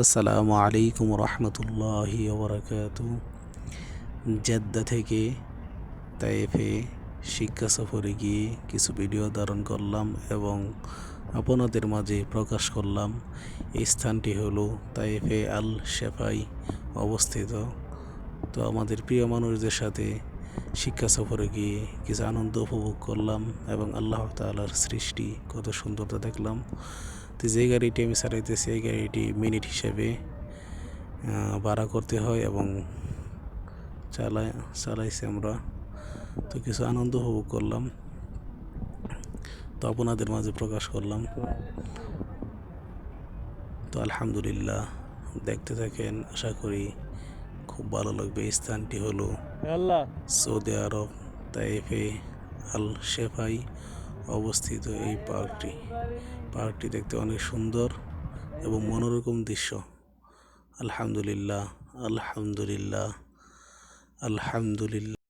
আসসালামু আলাইকুম রহমতুল্লাহি জেদ্দা থেকে তাইফে শিক্ষা সফরে গিয়ে কিছু ভিডিও ধারণ করলাম এবং আপনাদের মাঝে প্রকাশ করলাম। এই স্থানটি হলো তাইফে আল শেফাই অবস্থিত। তো আমাদের প্রিয় মানুষদের সাথে শিক্ষা সফরে গিয়ে কিছু আনন্দ উপভোগ করলাম এবং আল্লাহ তালার সৃষ্টি কত সুন্দরতা দেখলাম। তো যে গাড়িটি আমি চালাইতেছি এই গাড়িটি মিনিট হিসেবে ভাড়া করতে হয় এবং চালাই চালাইছি আমরা। তো কিছু আনন্দ উপভোগ করলাম। তো আপনাদের মাঝে প্রকাশ করলাম। তো আলহামদুলিল্লাহ, দেখতে থাকেন, আশা করি খুব ভালো লাগবে। স্থানটি হলো সৌদি আরব তাইফে আল শেফাই অবস্থিত এই পার্কটি। পার্কটি দেখতে অনেক সুন্দর এবং মনোরকম দৃশ্য। আলহামদুলিল্লাহ আলহামদুলিল্লাহ আলহামদুলিল্লাহ।